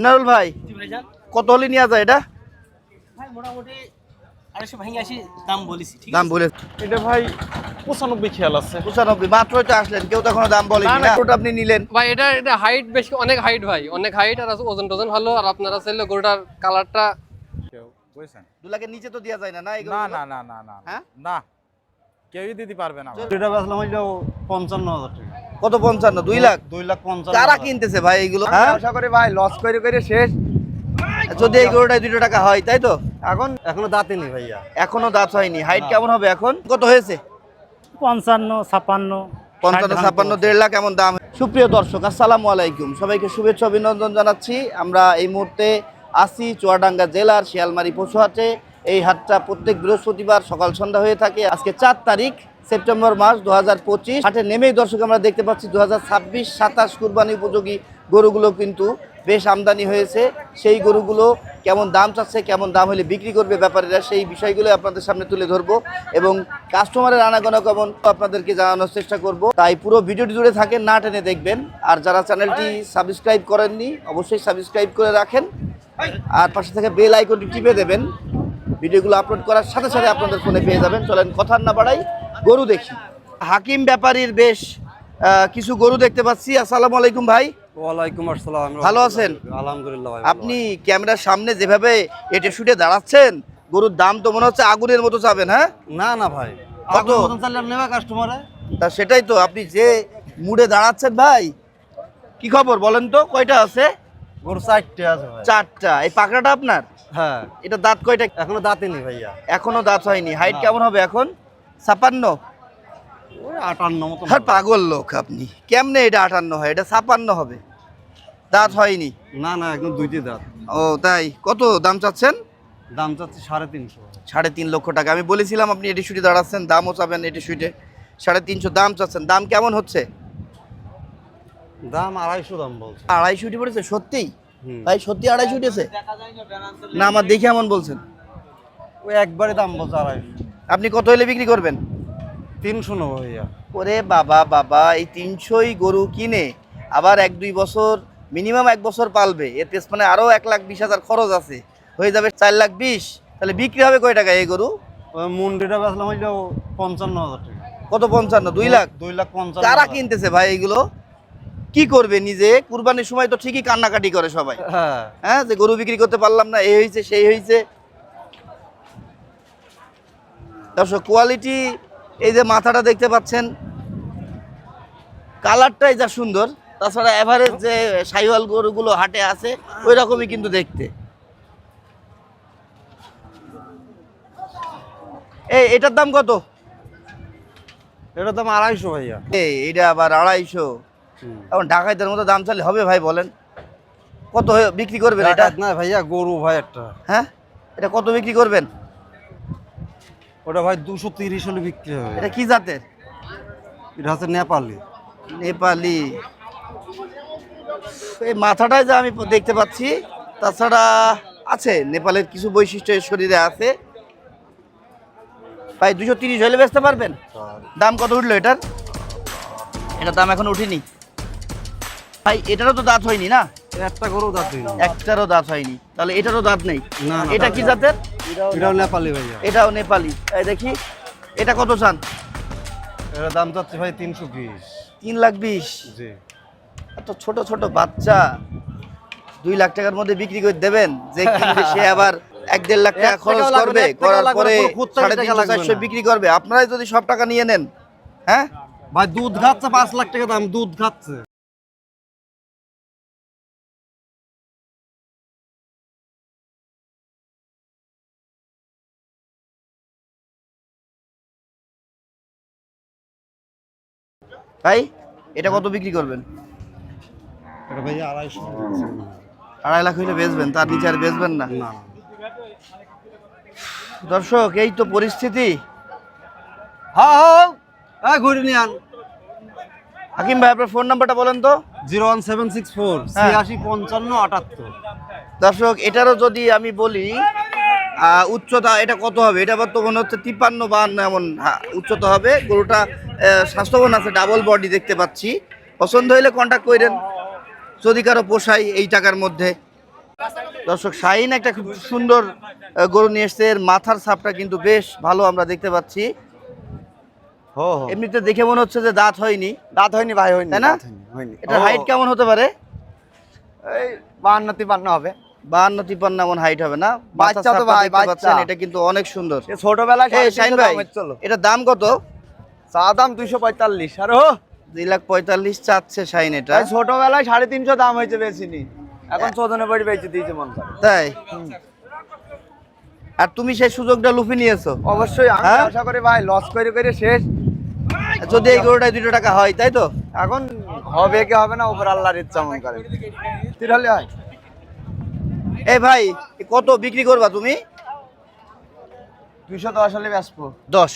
মিনারুল ভাই কত হলে নেওয়া যায় এটা? মোটামুটি আড়াইশো ভাঙে আসি দাম বলেছি ঠিক দাম বলে এটা ভাই পঁচানব্বই খেয়াল আছে। পঁচানব্বই মাত্রই তো আসলেন কেউ তো দাম বলেনি না, না। না? ওটা আপনি নিলেন। ভাই এটা এটা হাইট বেশি অনেক হাইট ভাই অনেক হাইট আর ওজন টোজন ভালো আর আপনারা চাইলে গরুটার কালারটা বুঝছেন দু লাখের নিচে তো দেওয়া যায় না না না না না না না হ্যাঁ? না কেউই দিতে পারবে না। এটা বেচলাম হইল পঞ্চান্ন হাজার টাকা। কত পঞ্চান্ন? দুই লাখ? দুই লাখ পঞ্চান্ন। কারা হাজার। কিনতেছে ভাই এগুলো হ্যাঁ? আশা করি ভাই লস করে করে শেষ। যদি এই গরুটায় দুটো টাকা হয় তাই তো? এখন এখনও দাঁতে নেই ভাইয়া। এখনও দাঁত হয়নি। হাইট কেমন হবে এখন? কত হয়েছে? পঞ্চান্ন ছাপান্ন পঞ্চান্ন ছাপ্পান্ন দেড় লাখ এমন দাম। সুপ্রিয় দর্শক আসসালামু আলাইকুম। সবাইকে শুভেচ্ছা অভিনন্দন জানাচ্ছি। আমরা এই মুহূর্তে আসি চুয়াডাঙ্গা জেলার শিয়ালমারি পশু হাটে এই হাটটা প্রত্যেক বৃহস্পতিবার সকাল সন্ধ্যা হয়ে থাকে। আজকে চার তারিখ। সেপ্টেম্বর মাস দু হাজার পঁচিশ। হাটে নেমেই দর্শক আমরা দেখতে পাচ্ছি দু হাজার ছাব্বিশ সাতাশ কুরবানি উপযোগী গরুগুলো কিন্তু বেশ আমদানি হয়েছে। সেই গরুগুলো কেমন দাম চাচ্ছে, কেমন দাম হলে বিক্রি করবে ব্যাপারীরা, সেই বিষয়গুলো আপনাদের সামনে তুলে ধরবো। এবং কাস্টমারের আনাগোনা কেমন আপনাদেরকে জানানোর চেষ্টা করব। তাই পুরো ভিডিওটি জুড়ে থাকেন, না টেনে দেখবেন। আর যারা চ্যানেলটি সাবস্ক্রাইব করেননি, অবশ্যই সাবস্ক্রাইব করে রাখেন। আর পাশে থেকে বেল আইকনটি টিপে দেবেন। ভিডিওগুলো আপলোড করার সাথে সাথে আপনাদের ফোনে পেয়ে যাবেন। চলেন কথা না বাড়াই গরু দেখি। হাকিম ব্যাপারীর বেশ কিছু গরু দেখতে পাচ্ছি। আসসালামু আলাইকুম ভাই। ওয়ালাইকুম আসসালাম ভালো আছেন? আলহামদুলিল্লাহ আপনি ক্যামেরার সামনে যেভাবে এটে শুটে দাঁড়াচ্ছেন গরুর দাম তো মনে হচ্ছে আগুনের মতো চাবেন হ্যাঁ? না না ভাই। কত? কত নেবে কাস্টমারে তা সেটাই তো আপনি যে মুডে দাঁড়াচ্ছেন ভাই কি খবর বলেন তো কয়টা আছে? গরু চারটে আছে ভাই। চারটা। এই পাকড়াটা আপনার? হ্যাঁ। এটা দাঁত কয়টা? এখনও দাঁতে নেই ভাইয়া। এখনও দাঁত হয়নি। হাইট কেমন হবে এখন? ছাপান্ন? আটান্ন মতন আর পাগল লোক আপনি। কেমনে এটা আটান্ন হয়? এটা ছাপান্ন হবে। দাঁত হয়নি? না না একদম দুইটি দাঁত। ও তাই। কত দাম চাচ্ছেন? দাম চাচ্ছি সাড়ে তিনশো। সাড়ে তিন লক্ষ টাকা। আমি বলেছিলাম আপনি এটি শুটে দাঁড়াচ্ছেন দামও চাবেন এটি শুটে। সাড়ে তিনশো দাম চাচ্ছেন। দাম কেমন হচ্ছে? দাম আড়াইশো দাম বলছে। আড়াইশো উঠে পড়েছে? সত্যিই। ভাই সত্যি আড়াইশো উঠেছে? না আমার দেখে এমন বলছেন। ওই একবারে দাম বলছে আড়াইশো। আপনি কত হলে বিক্রি করবেন? তিনশো নেব ভাইয়া। ওরে বাবা বাবা এই তিনশোই গরু কিনে আবার এক দুই বছর মিনিমাম এক বছর পালবে। এর পেছনে আরও এক লাখ বিশ হাজার খরচ আছে। হয়ে যাবে চার লাখ বিশ। তাহলে বিক্রি হবে কয় টাকা এই গরু? মুন্ডিটা বেচলাম হইল পঞ্চান্ন হাজার টাকা। কত পঞ্চান্ন? দুই লাখ? দুই লাখ পঞ্চান্ন কারা কিনতেছে ভাই এগুলো? কি করবে নিজে? কুরবানির সময় তো ঠিকই কান্নাকাটি করে সবাই। হ্যাঁ। হ্যাঁ যে গরু বিক্রি করতে পারলাম না এই হয়েছে সেই হয়েছে দর্শক কোয়ালিটি এই যে মাথাটা দেখতে পাচ্ছেন কালারটাই যা সুন্দর তাছাড়া এভারেজ যে সাইওয়াল গরুগুলো হাটে আছে ওই রকমই কিন্তু দেখতে। এই এটার দাম কত? এটার দাম আড়াইশো ভাইয়া। এই এটা আবার আড়াইশো। এখন ঢাকাইদের মতো দাম চালে হবে ভাই বলেন। কত হয়ে- বিক্রি করবেন এটা? না ভাইয়া গরু ভাই একটা। হ্যাঁ? এটা কত বিক্রি করবেন? ওটা ভাই দুশো তিরিশ হলে বিক্রি হবে। এটা কি জাতের? এটা হচ্ছে নেপালি। নেপালি। এই মাথাটাই যা আমি দেখতে পাচ্ছি তাছাড়া আছে নেপালের কিছু বৈশিষ্ট্য শরীরে আছে। ভাই দুশো তিরিশ হলে বেচতে পারবেন? দাম কত উঠল এটার? এটার দাম এখন উঠিনি। ভাই এটারও তো দাঁত হয়নি না? একটা গরু দাঁত হয়নি। একটারও দাঁত হয়নি। তাহলে এটারও দাঁত নেই? এটা কি জাতের? এটাও নেপালি। ভাইয়া। এটাও নেপালি। এই দেখি এটা কত চান? এটার দাম যাচ্ছে ভাই তিনশো বিশ। তিন লাখ বিশ? জি। এত ছোট ছোট বাচ্চা। দুই লাখ টাকার মধ্যে বিক্রি করে দেবেন? যে কিনবে সে আবার এক দেড় লাখ টাকা খরচ করবে। করার পরে সাড়ে তিনশো চারশো বিক্রি করবে। আপনারাই যদি সব টাকা নিয়ে নেন হ্যাঁ? ভাই দুধ খাচ্ছে পাঁচ লাখ টাকা দাম দুধ খাচ্ছে। ভাই এটা কত বিক্রি করবেন? এটা ভাইয়া আড়াইশো। আড়াই লাখ হইলে বেচবেন তার নিচে আর বেচবেন না? দর্শক এই তো পরিস্থিতি। হ্যাঁ হ্যাঁ হ্যাঁ ঘুরে নিয়ে আন। হাকিম ভাই আপনার ফোন নাম্বারটা বলেন তো। Zero one seven six four হ্যাঁ। ছিয়াশি পঞ্চান্ন আটাত্তর। দর্শক এটারও যদি আমি বলি উচ্চতা এটা কত হবে? এটা আবার তো মনে হচ্ছে তিপ্পান্ন বান্ন এমন হ্যাঁ, উচ্চতা হবে। গরুটা স্বাস্থ্যবান আছে ডাবল বডি দেখতে পাচ্ছি। পছন্দ হইলে কন্ট্যাক্ট করেন। যদি কারও পোষাই এই টাকার মধ্যে। দর্শক শাহিন একটা খুব সুন্দর গরু নিয়ে এসছে। এর মাথার ছাপটা কিন্তু বেশ ভালো আমরা দেখতে পাচ্ছি। এমনিতে দেখে মনে হচ্ছে যে দাঁত হয়নি। দাঁত হয়নি ভাই হয়নি। তাই না? এটা হাইট কেমন হতে পারে? এই বাহান্ন তিপান্ন হবে। বাহান্ন তিপ্পান্ন এমন হাইট হবে না? বাচ্চা তো ভাই, বাচ্চা। এটা কিন্তু অনেক সুন্দর। এ ছোটবেলায় এই সাড়ে শাহিন তিনশো ভাই দামের দাম কত? চা দাম দুইশো পঁয়তাল্লিশ। আর ও! দুই লাখ পঁয়তাল্লিশ চাচ্ছে শাহিন এটা। ছোটবেলায় সাড়ে তিনশো দাম হয়েছে বেশিনি। এখন চোদনে বাড়ি বেঁচে দিয়েছে মন তাই? আর তুমি সেই সুযোগটা লুফে নিয়েছো? অবশ্যই আমি হ্যাঁ? আশা করি ভাই লস করে করে শেষ। যদি এই গরুটায় দুটো টাকা হয় তাই তো? এখন হবে কি হবে না ওপর আল্লাহর ইচ্ছা মন করে। হয়। এই ভাই কত বিক্রি করবা তুমি? দুইশো দশ হলে বেসবো দশ।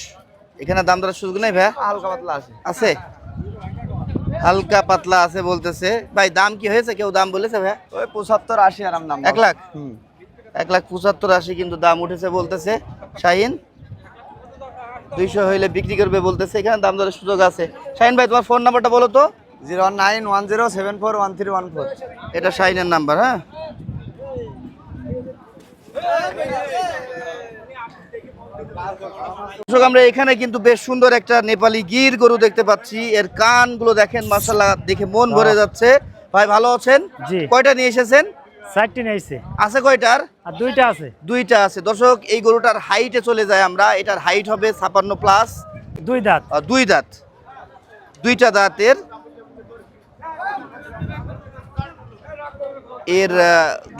এখানে দাম দরের সুযোগ নেই ভাই হালকা পাতলা আছে। আছে? হালকা পাতলা আছে বলতেছে। ভাই দাম কি হয়েছে? কেউ দাম বলেছে ভাই ওই পঁচাত্তর আশি আরাম দাম এক লাখ? হুম। এক লাখ পঁচাত্তর আশি কিন্তু দাম উঠেছে বলতেছে। শাহিন দুইশো হইলে বিক্রি করবে বলতেছে। এখানে দাম দরের সুযোগ আছে। শাহিন ভাই তোমার ফোন নাম্বারটা বলো তো। Zero nine one zero seven four one three one four. এটা শাহিনের নাম্বার হ্যাঁ? দর্শক আমরা এখানে কিন্তু বেশ সুন্দর একটা নেপালি গির গরু দেখতে পাচ্ছি। এর কানগুলো দেখেন মাসাল্লাহ দেখে মন ভরে যাচ্ছে। ভাই ভালো আছেন? কয়টা নিয়ে এসেছেন? চারটি নিয়েছে আছে কয়টার? দুইটা আছে। দুইটা আছে। দর্শক এই গরুটার হাইটে চলে যায় আমরা। এটার হাইট হবে ছাপান্ন প্লাস দুই দাঁত। দুই দাঁত। দুইটা দাঁতের এর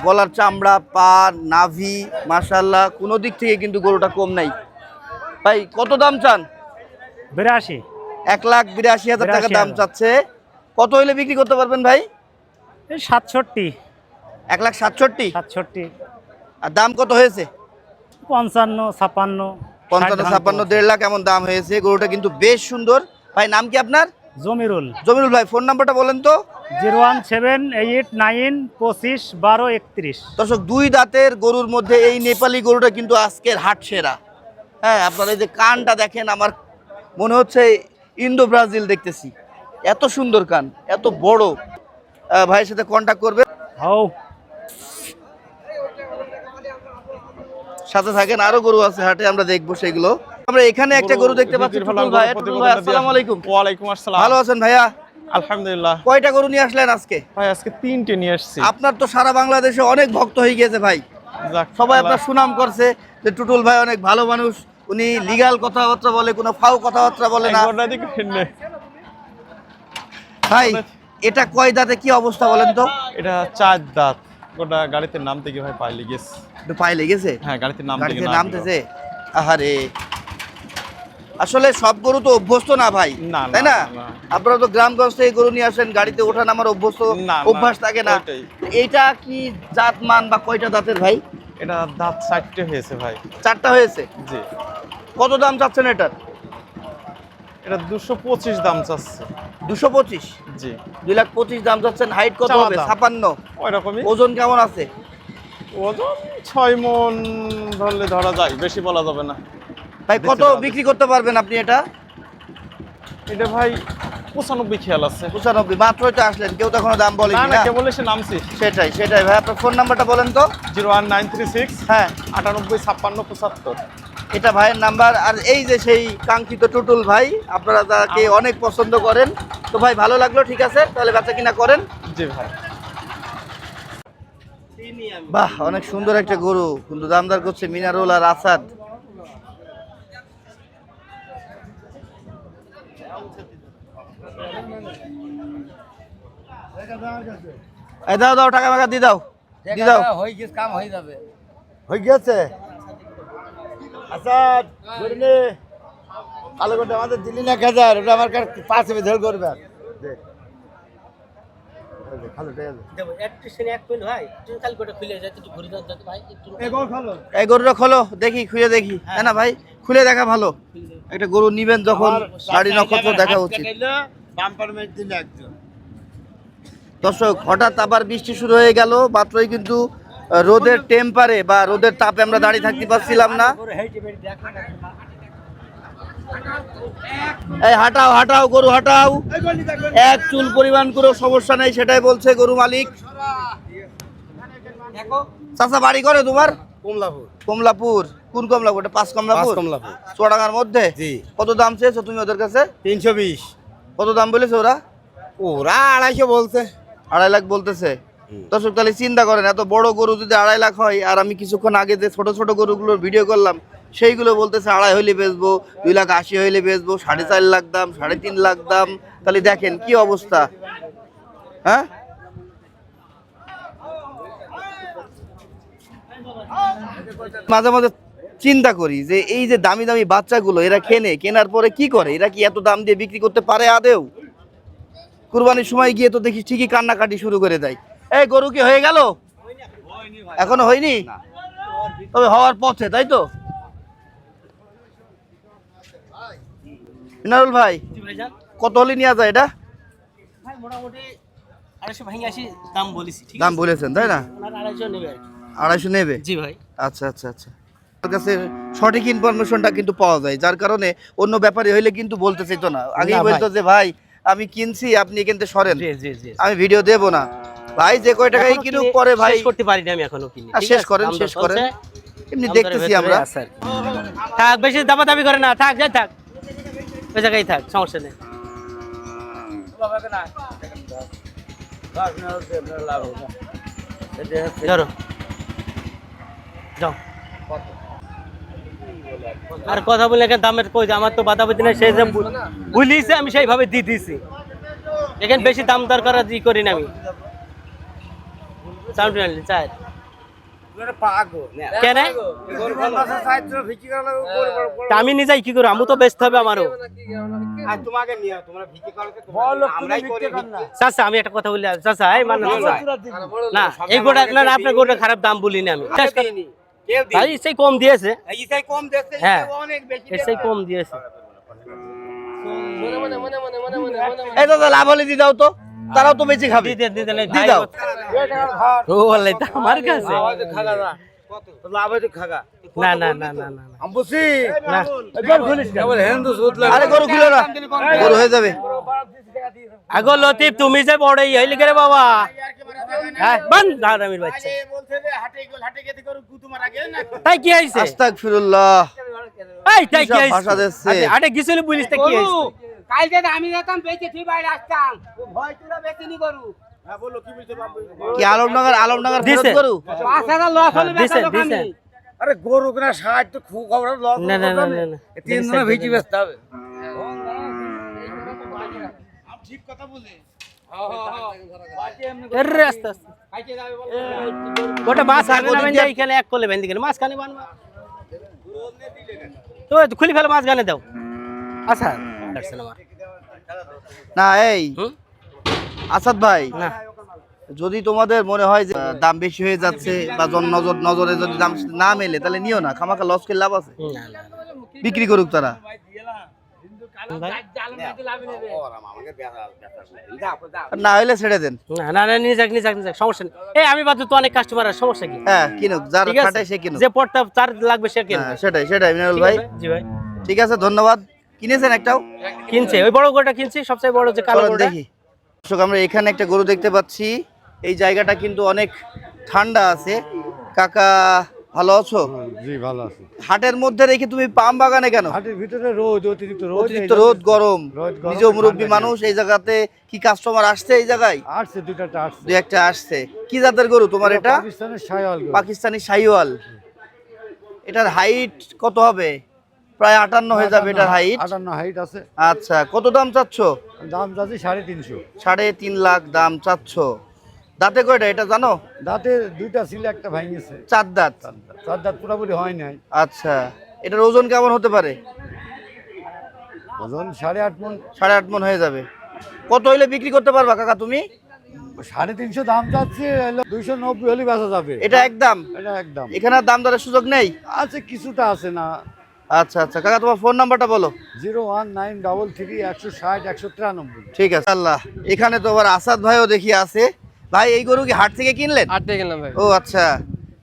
গলার চামড়া পা নাভি মাশাল্লাহ কোনো দিক থেকে কিন্তু গরুটা কম নাই। ভাই কত দাম চান? বিরাশি। এক লাখ বিরাশি হাজার টাকা দাম চাচ্ছে। কত হইলে বিক্রি করতে পারবেন ভাই? সাতষট্টি। এক লাখ সাতষট্টি? সাতষট্টি। আর দাম কত হয়েছে? পঞ্চান্ন ছাপান্ন পঞ্চান্ন ছাপ্পান্ন দেড় লাখ এমন দাম হয়েছে। গরুটা কিন্তু বেশ সুন্দর। ভাই নাম কি আপনার। জমিরুল। জমিরুল ভাই ফোন নাম্বারটা বলেন তো। Zero one seven eight nine পঁচিশ বারো একত্রিশ। দর্শক দুই দাঁতের গরুর মধ্যে এই নেপালি গরুটা কিন্তু আজকের হাট সেরা। হ্যাঁ আপনারা এই যে কানটা দেখেন আমার মনে হচ্ছে ইন্দো ব্রাজিল দেখতেছি। এত সুন্দর কান এত বড়। ভাইয়ের সাথে কন্ট্যাক্ট করবে। হও। সাথে থাকেন আরও গরু আছে হাটে আমরা দেখব সেগুলো। আমরা এখানে একটা গরু দেখতে পাচ্ছি টুটুল ভাই টুটুল ভাই আসসালামু আলাইকুম। ওয়ালাইকুম আসসালাম। ভালো আছেন ভাইয়া? আলহামদুলিল্লাহ। কয়টা গরু নিয়ে আসলেন আজকে? ভাই আজকে তিনটে নিয়ে এসেছি আপনার তো সারা বাংলাদেশে অনেক ভক্ত হয়ে গেছে ভাই। সবাই আপনার সুনাম করছে যে টুটুল ভাই অনেক ভালো মানুষ। উনি লিগাল কথাবার্তা বলে কোনো ফাও কথাবার্তা বলে না। ভাই এটা কয় দাঁতে কি অবস্থা বলেন তো? এটা চার দাঁত। গোটা গাড়িতে নামতে গিয়ে ভাই পাইলে গেছে পায়ে লেগেছে? হ্যাঁ গাড়িতে নামতে গাড়িতে নামতেছে? আহারে আসলে সব গরু তো অভ্যস্ত না ভাই তাই না। আপনারা তো গ্রামগঞ্জ থেকে গরু নিয়ে আসেন গাড়িতে ওঠা নামার অভ্যস্ত অভ্যাস থাকে না। এইটা কি জাত মান বা কয়টা দাঁতের ভাই? এটা দাঁত চারটে হয়েছে ভাই। চারটা হয়েছে? জি। কত দাম চাচ্ছেন এটার? এটা দুশো পঁচিশ দাম চাচ্ছে। দুশো পঁচিশ? জি। দুই লাখ পঁচিশ দাম চাচ্ছেন হাইট কত চাওয়া হবে? ছাপান্ন। ওই ওজন কেমন আছে? ওজন ছয় মন ধরলে ধরা যায় বেশি বলা যাবে না। ভাই কত বিক্রি করতে পারবেন আপনি এটা? এটা ভাই পঁচানব্বই খেয়াল আছে। পঁচানব্বই মাত্রই তো আসলেন। কেউ তো এখনও দাম বলেনি না এসে নামছি। সেটাই সেটাই ভাই। আপনার ফোন নাম্বারটা বলেন তো। Zero one nine three six হ্যাঁ। আটানব্বই ছাপ্পান্ন পঁচাত্তর। এটা ভাইয়ের নাম্বার। আর এই যে সেই কাঙ্ক্ষিত টুটুল ভাই আপনারা তাকে অনেক পছন্দ করেন তো ভাই ভালো লাগল ঠিক আছে? তাহলে বাচ্চা কিনা করেন। জি ভাই। বাহ অনেক সুন্দর একটা গরু। কিন্তু দামদার করছে মিনারুল আর আসাদ। এই দাও দাও টাকা মাকা দিয়ে দাও। দিয়ে দাও। হয়ে গেছে আচ্ছা ধরে কালো আমাদের দিলি না হাজার ওটা আমার কাছে পাঁচ হবে ধর করবে। এই গরুটা খোলো দেখি খুলে দেখি। হ্যাঁ। না ভাই খুলে দেখা ভালো। একটা গরু নিবেন যখন গাড়ি নক্ষত্র দেখা উচিত। বাম্পার ম্যাচ দিলে একজন। দর্শক হঠাৎ আবার বৃষ্টি শুরু হয়ে গেল মাত্রই কিন্তু রোদের টেম্পারে বা রোদের তাপে আমরা দাঁড়িয়ে থাকতে পারছিলাম না। এই হাঁটাও হাঁটাও গরু হাঁটাও। এক চুল পরিমাণ করে সমস্যা নেই সেটাই বলছে গরু মালিক। চাচা বাড়ি করে তোমার? কমলাপুর। কমলাপুর। কোন কমলাপুর? পাঁচ কমলাপুর? কমলাপুর। চুয়াডাঙ্গার মধ্যে? কত দাম চেয়েছো তুমি ওদের কাছে? তিনশো বিশ। কত দাম বলেছে ওরা? ওরা আড়াইশো বলছে। আড়াই লাখ বলতেছে। দর্শক তাহলে চিন্তা করেন এত বড় গরু যদি আড়াই লাখ হয় আর আমি কিছুক্ষণ আগে যে ছোট ছোট গরুগুলোর ভিডিও করলাম সেইগুলো বলতেছে আড়াই হইলে বেচবো দুই লাখ আশি হইলে বেচবো সাড়ে চার লাখ দাম সাড়ে তিন লাখ দাম। তাহলে দেখেন কি অবস্থা? হ্যাঁ? মাঝে মাঝে চিন্তা করি যে এই যে দামি দামি বাচ্চাগুলো এরা কেনে? কেনার পরে কি করে? এরা কি এত দাম দিয়ে বিক্রি করতে পারে আদেও কুরবানির সময় গিয়ে তো দেখি ঠিকই কান্নাকাটি শুরু করে দেয়। এই গরু কি হয়ে গেল? এখনও হয়নি? তবে হওয়ার পথে তাই তো? মিনারুল ভাই কত হলে নেওয়া যায় এটা? ভাই মোটামুটি আড়াইশো ভাঙে আসি দাম বলেছি ঠিক দাম বলেছেন তাই না? আড়াইশো নেবে জি ভাই। আচ্ছা আচ্ছা আচ্ছা। কাছে সঠিক ইনফরমেশনটা কিন্তু পাওয়া যায় যার কারণে অন্য ব্যাপারে হইলে কিন্তু বলতে চাইতো না। আগেই বলতো যে ভাই আমি কিনছি আপনি কিন্তু সরেন। জি জি জি। আমি ভিডিও দেব না। ভাই যে কয় টাকাই কিনুক কিনে পরে ভাই শেষ করতে পারিনি আমি এখনও কিনে। শেষ? করেন, শেষ করেন। এমনি দেখতেছি আমরা। থাক বেশি দাবা দাবি করে না থাক যাই থাক। ওই জায়গায় থাক সমস্যা নেই। ধরো। যাও। আর কথা বলে এখানে দামের কই আমার তো বাদাবাদি না সেই যে বুলিছে আমি সেইভাবে দিয়ে দিছি। এখানে বেশি দাম দর করা ই করি না আমি। সাউন্ড চাই। আমি নিজেই কি করব? আমি তো ব্যস্ত হবে আমারও। চাচা আমি একটা কথা বলি চাচা এই না এই গোটা না না, আপনার গোটা খারাপ দাম বলিনি আমি। ভাই সেই কম দিয়েছে। সেই কম দিয়েছে হ্যাঁ। অনেক বেশি সেই কম দিয়েছে। এই লতিফ তুমি যে বড়ই হইলি করে বাবা। হ্যাঁ বান দাঁড়ামির বাচ্চা তাই কি হইছে আস্তাগফিরুল্লাহ। এই তাই কি সব ভাষা দিচ্ছে। আরে, গিসলি তা কি হইছে কালকে আমি যেতাম বেঁচে ঠিক বাইরে আসতাম। ভয় তুলা বেঁচে নি করু কি আলমনগর আলমনগর ফেরত দিছে। গরু? লস হলে দিছে দিছে। আরে গরু কিনা ষাট তো খুব খবর লস না না না না, তিন দিনে ভিজি বেচতে হবে। এর আস্তে আস্তে। ওটা মাছ খানে না বেঁধে এখানে এক করলে বেঁধে গেলে। মাছ খানে বানবা। তো তো খুলি ফেলে মাছ গানে দাও। আচ্ছা। না এই? আসাদ ভাই না। যদি তোমাদের মনে হয় যে দাম বেশি হয়ে যাচ্ছে বা জন- নজর নজরে যদি দাম না মেলে তাহলে নিও না। খামাখা লস করে লাভ আছে। বিক্রি করুক তারা। না হইলে ছেড়ে দেন। না না না নিয়ে যাক নিয়ে যাক নিয়ে যাক সমস্যা নেই। এই আমি বাদ তো অনেক কাস্টমার আছে সমস্যা কি? হ্যাঁ কিনুক যার ঠিক আছে। সে কিনুক। যে পড়তা তার লাগবে সে হ্যাঁ, সেটাই সেটাই মিনারুল ভাই। জি ভাই। ঠিক আছে ধন্যবাদ। কিনেছেন একটাও? কিনছে ওই বড় গরুটা কিনছি সবচেয়ে বড় যে কালো গরুটা। দেখি। দর্শক আমরা এখানে একটা গরু দেখতে পাচ্ছি। এই জায়গাটা কিন্তু অনেক ঠান্ডা আছে। কাকা ভালো আছো? জি ভালো আছে। হাটের মধ্যে রেখে তুমি পাম বাগানে কেন? হাটের ভিতরে রোদ অতিরিক্ত রোদ অতিরিক্ত রোদ গরম। নিজেও মুরব্বী মানুষ এই জায়গাতে কি কাস্টমার আসছে এই জায়গায়? আসছে দুটাটা আসছে। দু একটা আসছে। কি জাতের গরু তোমার এটা? পাকিস্তানের গরু। পাকিস্তানি শাহিওয়াল এটার হাইট কত হবে? প্রায় আটান্ন হয়ে যাবে এটার হাইট আটান্ন হাইট আছে। আচ্ছা কত দাম চাচ্ছ? দাম যাচ্ছে সাড়ে তিনশো। সাড়ে তিন লাখ দাম চাচ্ছ। দাঁতে কয়টা এটা জানো? দাঁতে দুইটা ছিল একটা ভাঙিয়েছে। চার দাঁত। চার দাঁত পুরোপুরি হয় নাই। আচ্ছা এটার ওজন কেমন হতে পারে? ওজন সাড়ে আট মন। সাড়ে আট মন হয়ে যাবে। কত হইলে বিক্রি করতে পারবা কাকা তুমি? সাড়ে তিনশো দাম চাচ্ছে দুইশো নব্বই হলে বেচা যাবে। এটা একদম এটা একদম এখানে দাম দরের সুযোগ নেই? আছে কিছুটা আছে না। আচ্ছা আচ্ছা। কাকা তোমার ফোন নাম্বারটা বলো। Zero one nine double three একশো ষাট একশো তিরানব্বই। ঠিক আছে আল্লাহ। এখানে তো আবার আসাদ ভাইও দেখি আছে। ভাই এই গরু কি হাট থেকে কিনলেন? আট দিয়ে কিনলাম ভাই। ও আচ্ছা।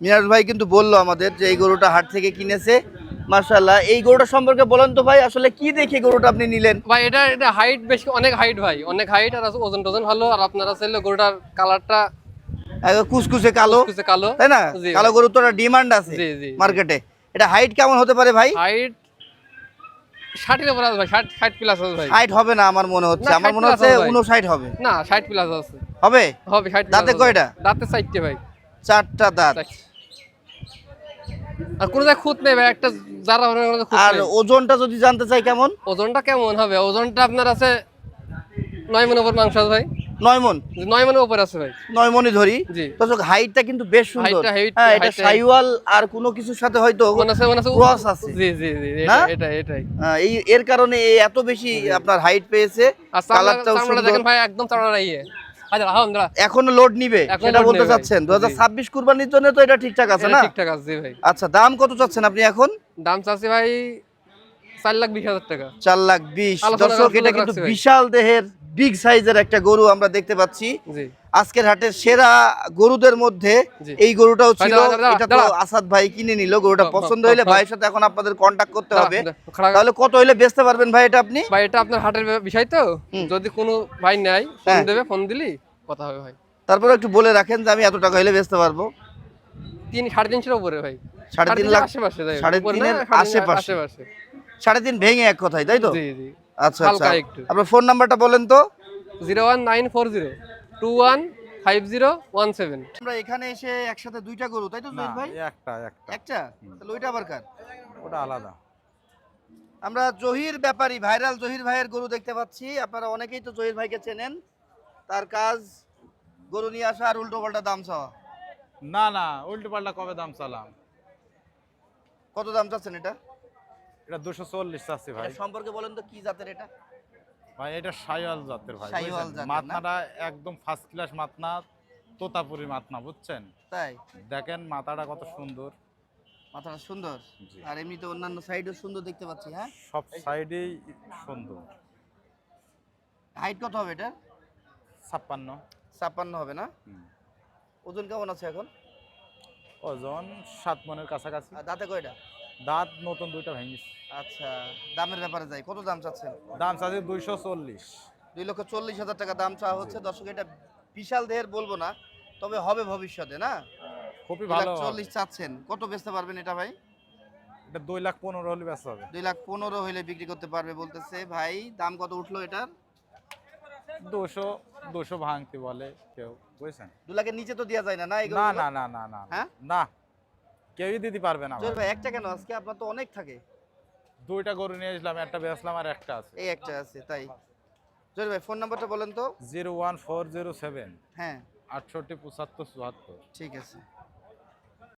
মিনাজ ভাই কিন্তু বলল আমাদের যে এই গরুটা হাট থেকে কিনেছে। মার্শাল্লাহ এই গরুটা সম্পর্কে বলেন তো ভাই আসলে কি দেখে গরুটা আপনি নিলেন? ভাই এটা এটা হাইট বেশ অনেক হাইট ভাই। অনেক হাইট আর ওজন টোজন ভালো আর আপনারা চাইলে গরুটার কালারটা কুচকুচে কালো। কিছু কালো। তাই না? কালো। গরু তো ডিমান্ড আছে জি জি মার্কেটে এটা হাইট কেমন হতে পারে ভাই? হাইট ষাটের উপর আছে ভাই ষাট ষাট প্লাস আছে ভাই। হাইট হবে না আমার মনে হচ্ছে। আমার মনে হচ্ছে। উনষাট হবে। না ষাট প্লাস আছে। হবে? হবে ষাট দাঁতে কয়টা? দাঁতে চারটে ভাই। চারটা দাঁত। আর কোনো জায়গায় খুঁত নেই ভাই একটা যারা আর ওজনটা যদি জানতে চাই কেমন? ওজনটা কেমন হবে? ওজনটা আপনার আছে নয় মনের উপর মাংস আছে ভাই। নয় মন। নয় মনের উপর আছে ভাই। নয় মনই ধরি। দর্শক হাইটটা কিন্তু বেশ সুন্দর। হ্যাঁ এটা সাইওয়াল আর কোনো কিছুর সাথে হয়তো মনে আছে মনে। জি জি জি এটা এটা এটাই। এই এর কারণে এত বেশি আপনার হাইট পেয়েছে। কালারটাও সুন্দর। দেখেন ভাই একদম চামড়া ইয়ে। আচ্ছা এখনও লোড নিবে। সেটা বলতে চাচ্ছেন। দু হাজার ছাব্বিশ কুরবানির জন্য তো এটা ঠিকঠাক আছে না? ঠিকঠাক আছে ভাই। আচ্ছা দাম কত চাচ্ছেন আপনি এখন? দাম চাচ্ছি ভাই চার লাখ বিশ হাজার টাকা। চার লাখ বিশ। দর্শক এটা কিন্তু বিশাল দেহের বিগ সাইজের একটা গরু আমরা দেখতে পাচ্ছি। আজকের হাটের সেরা গরুদের মধ্যে এই গরুটাও ছিল। এটা তো আসাদ ভাই কিনে নিল গরুটা পছন্দ দাঁড়া। ভাইয়ের সাথে এখন আপনাদের করতে হবে। তাহলে কত হলে বেচতে পারবেন ভাই এটা আপনি? ভাই এটা আপনার হাটের বিষয় তো। যদি কোনো ভাই নেয় ফোন হ্যাঁ। দেবে ফোন দিলি কথা হবে ভাই। তারপরে একটু বলে রাখেন যে আমি এত টাকা হলে বেচতে পারব। তিন সাড়ে তিনশোর উপরে ভাই। সাড়ে তিন লাখ আশেপাশে সাড়ে তিনের আশেপাশে। সাড়ে তিন ভেঙে এক কথায় তাই তো? জি জি। আচ্ছা আচ্ছা। আপনার ফোন নাম্বারটা বলেন তো। Zero one nine four zero two one five zero one seven. আমরা এখানে এসে একসাথে দুইটা গরু তাই তো ভাই? একটা একটা। একটা? তাহলে ওইটা আবার কার? ওটা আলাদা। আমরা জহির ব্যাপারী ভাইরাল জহির ভাইয়ের গরু দেখতে পাচ্ছি। আপনারা অনেকেই তো জহির ভাইকে চেনেন। তার কাজ গরু নিয়ে আসা আর উল্টো পাল্টা দাম চাওয়া। না না উল্টো পাল্টা কবে দাম চালাম? কত দাম চাচ্ছেন এটা? এটা দুশো চল্লিশ চাচ্ছি ভাই। সম্পর্কে বলেন তো কি জাতের এটা? ভাই এটা সাইওয়াল জাতের ভাই? মাথাটা একদম ফার্স্ট ক্লাস মাথনা তোতাপুরি মাথনা বুঝছেন? তাই? দেখেন মাথাটা কত সুন্দর। মাথাটা সুন্দর। আর এমনিতে অন্যান্য সাইডও সুন্দর দেখতে পাচ্ছি হ্যাঁ? সব সাইডেই সুন্দর। হাইট কত হবে এটা ছাপ্পান্ন। ছাপ্পান্ন হবে না? ওজন কেমন আছে এখন? ওজন সাত মনের কাছাকাছি। দাঁতে কয়টা? দাঁত নতুন দুইটা ভেঙেছে আচ্ছা দামের ব্যাপারে যাই কত দাম চাচ্ছেন? দাম চাচ্ছি দুইশো চল্লিশ। দুই লক্ষ চল্লিশ হাজার টাকা দাম চাওয়া হচ্ছে। দর্শক এটা বিশাল দেহের বলব না তবে হবে ভবিষ্যতে না? খুবই লাখ ভালো চল্লিশ চাচ্ছেন কত বেচতে পারবেন এটা ভাই? এটা দুই লাখ পনেরো হলে ব্যস্ত হবে। দুই লাখ পনেরো হইলে বিক্রি করতে পারবে বলতেছে। ভাই দাম কত উঠল এটার? দুশো দুশো ভাঙতে বলে কেউ বুঝছেন? দু লাখের নিচে তো দেওয়া যায় না না না না না না না। হ্যাঁ? না। কেউই দিতে পারবে না ভাই। একটা কেন? আজকে আপনার তো অনেক থাকে। দুইটা গরু নিয়ে আসলাম একটা বেসলাম আর একটা আছে। এই একটা আছে তাই। জয় ভাই ফোন নাম্বারটা বলেন তো। Zero one four zero seven হ্যাঁ। আটষট্টি পঁচাত্তর চুয়াত্তর। ঠিক আছে।